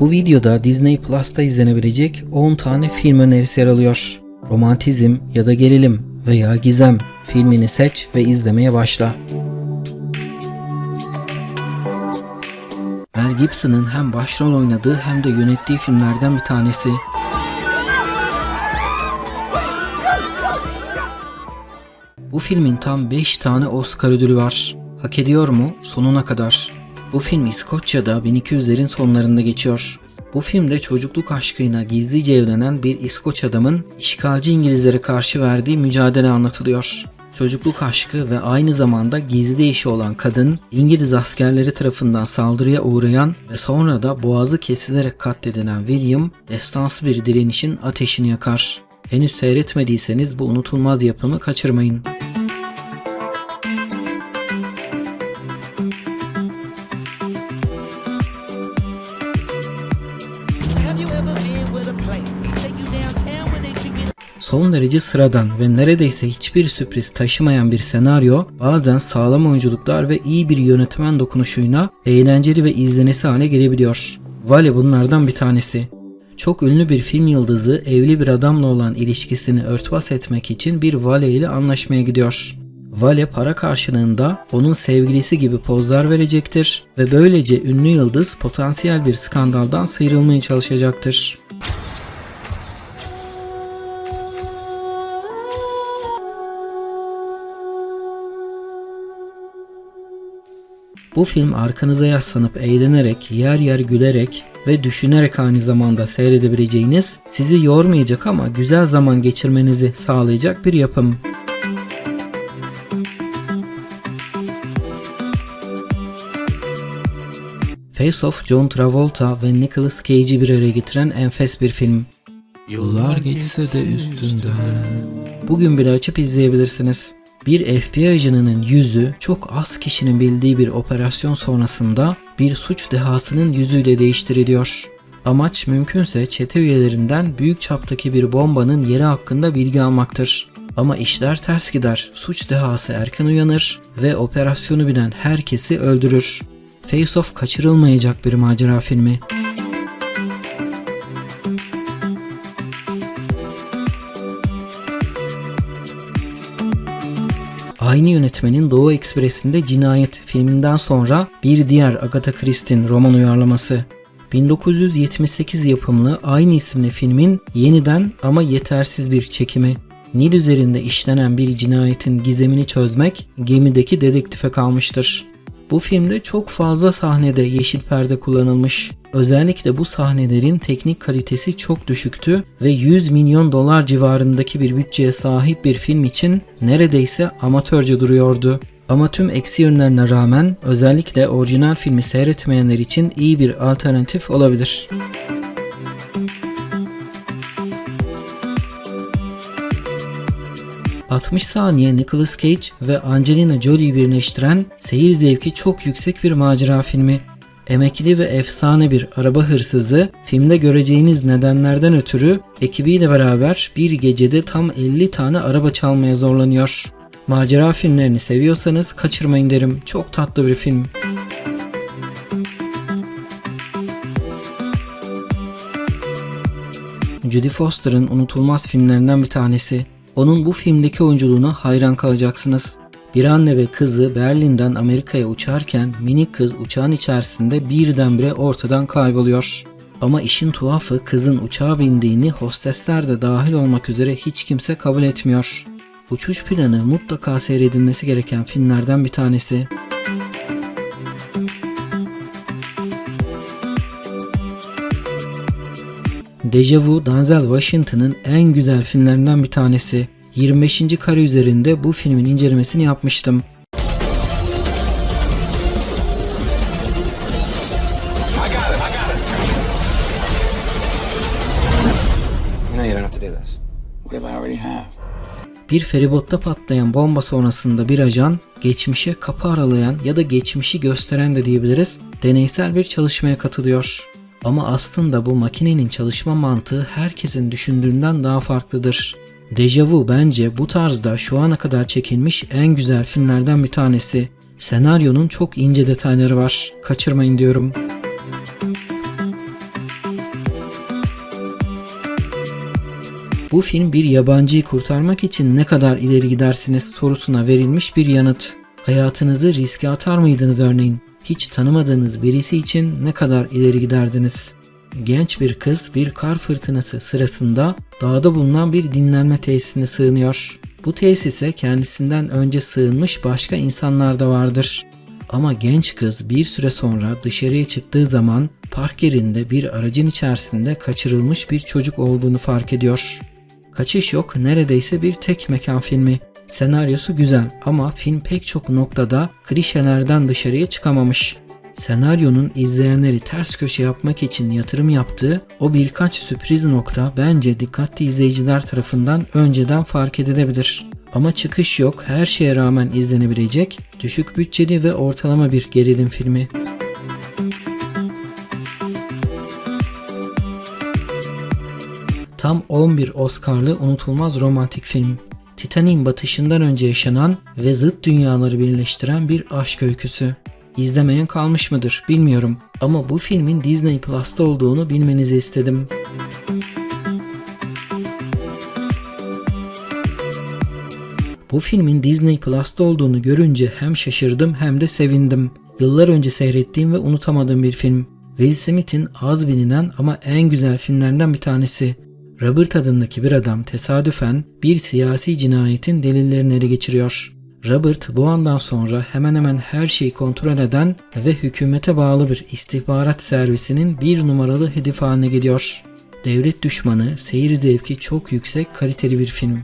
Bu videoda Disney Plus'ta izlenebilecek 10 tane film önerisi yer alıyor. Romantizm ya da gerilim veya gizem filmini seç ve izlemeye başla. Mel Gibson'ın hem başrol oynadığı hem de yönettiği filmlerden bir tanesi. Bu filmin tam 5 tane Oscar ödülü var. Hak ediyor mu? Sonuna kadar. Bu film İskoçya'da 1200'lerin sonlarında geçiyor. Bu filmde çocukluk aşkıyla gizlice evlenen bir İskoç adamın işgalci İngilizlere karşı verdiği mücadele anlatılıyor. Çocukluk aşkı ve aynı zamanda gizli eşi olan kadın İngiliz askerleri tarafından saldırıya uğrayan ve sonra da boğazı kesilerek katledilen William destansı bir direnişin ateşini yakar. Henüz seyretmediyseniz bu unutulmaz yapımı kaçırmayın. Son derece sıradan ve neredeyse hiçbir sürpriz taşımayan bir senaryo bazen sağlam oyunculuklar ve iyi bir yönetmen dokunuşuyla eğlenceli ve izlenesi hale gelebiliyor. Vale bunlardan bir tanesi. Çok ünlü bir film yıldızı evli bir adamla olan ilişkisini örtbas etmek için bir vale ile anlaşmaya gidiyor. Vale para karşılığında onun sevgilisi gibi pozlar verecektir ve böylece ünlü yıldız potansiyel bir skandaldan sıyrılmaya çalışacaktır. Bu film arkanıza yaslanıp eğlenerek, yer yer gülerek ve düşünerek aynı zamanda seyredebileceğiniz, sizi yormayacak ama güzel zaman geçirmenizi sağlayacak bir yapım. Face Off, John Travolta ve Nicolas Cage'i bir araya getiren enfes bir film. Yıllar geçse de üstünden. Bugün bile açıp izleyebilirsiniz. Bir FBI ajanının yüzü çok az kişinin bildiği bir operasyon sonrasında bir suç dehasının yüzüyle değiştiriliyor. Amaç mümkünse çete üyelerinden büyük çaptaki bir bombanın yeri hakkında bilgi almaktır. Ama işler ters gider. Suç dehası erken uyanır ve operasyonu bilen herkesi öldürür. Face Off kaçırılmayacak bir macera filmi. Aynı yönetmenin Doğu Ekspresi'nde Cinayet filminden sonra bir diğer Agatha Christie'nin roman uyarlaması. 1978 yapımlı aynı isimli filmin yeniden ama yetersiz bir çekimi. Nil üzerinde işlenen bir cinayetin gizemini çözmek gemideki dedektife kalmıştır. Bu filmde çok fazla sahnede yeşil perde kullanılmış. Özellikle bu sahnelerin teknik kalitesi çok düşüktü ve 100 milyon dolar civarındaki bir bütçeye sahip bir film için neredeyse amatörce duruyordu. Ama tüm eksi yönlerine rağmen özellikle orijinal filmi seyretmeyenler için iyi bir alternatif olabilir. ...60 saniye Nicolas Cage ve Angelina Jolie'yi birleştiren seyir zevki çok yüksek bir macera filmi. Emekli ve efsane bir araba hırsızı filmde göreceğiniz nedenlerden ötürü ekibiyle beraber bir gecede tam 50 tane araba çalmaya zorlanıyor. Macera filmlerini seviyorsanız kaçırmayın derim. Çok tatlı bir film. Judy Foster'ın unutulmaz filmlerinden bir tanesi. Onun bu filmdeki oyunculuğuna hayran kalacaksınız. Bir anne ve kızı Berlin'den Amerika'ya uçarken minik kız uçağın içerisinde birdenbire ortadan kayboluyor. Ama işin tuhafı kızın uçağa bindiğini hostesler de dahil olmak üzere hiç kimse kabul etmiyor. Uçuş planı mutlaka seyredilmesi gereken filmlerden bir tanesi. Deja Vu, Denzel Washington'ın en güzel filmlerinden bir tanesi. 25. kare üzerinde bu filmin incelemesini yapmıştım. Bir feribotta patlayan bomba sonrasında bir ajan, geçmişe kapı aralayan ya da geçmişi gösteren de diyebiliriz, deneysel bir çalışmaya katılıyor. Ama aslında bu makinenin çalışma mantığı herkesin düşündüğünden daha farklıdır. Dejavu bence bu tarzda şu ana kadar çekilmiş en güzel filmlerden bir tanesi. Senaryonun çok ince detayları var. Kaçırmayın diyorum. Bu film bir yabancıyı kurtarmak için ne kadar ileri gidersiniz sorusuna verilmiş bir yanıt. Hayatınızı riske atar mıydınız örneğin? Hiç tanımadığınız birisi için ne kadar ileri giderdiniz? Genç bir kız bir kar fırtınası sırasında dağda bulunan bir dinlenme tesisine sığınıyor. Bu tesise kendisinden önce sığınmış başka insanlar da vardır. Ama genç kız bir süre sonra dışarıya çıktığı zaman park yerinde bir aracın içerisinde kaçırılmış bir çocuk olduğunu fark ediyor. Kaçış yok neredeyse bir tek mekan filmi. Senaryosu güzel ama film pek çok noktada klişelerden dışarıya çıkamamış. Senaryonun izleyenleri ters köşe yapmak için yatırım yaptığı o birkaç sürpriz nokta bence dikkatli izleyiciler tarafından önceden fark edilebilir. Ama çıkış yok, her şeye rağmen izlenebilecek, düşük bütçeli ve ortalama bir gerilim filmi. Tam 11 Oscar'lı unutulmaz romantik film. Titanic'in batışından önce yaşanan ve zıt dünyaları birleştiren bir aşk öyküsü. İzlemeyen kalmış mıdır bilmiyorum ama bu filmin Disney Plus'ta olduğunu bilmenizi istedim. Bu filmin Disney Plus'ta olduğunu görünce hem şaşırdım hem de sevindim. Yıllar önce seyrettiğim ve unutamadığım bir film. Will Smith'in az bilinen ama en güzel filmlerinden bir tanesi. Robert adındaki bir adam tesadüfen bir siyasi cinayetin delillerini ele geçiriyor. Robert bu andan sonra hemen hemen her şeyi kontrol eden ve hükümete bağlı bir istihbarat servisinin bir numaralı hedef haline geliyor. Devlet düşmanı, seyir zevki çok yüksek kaliteli bir film.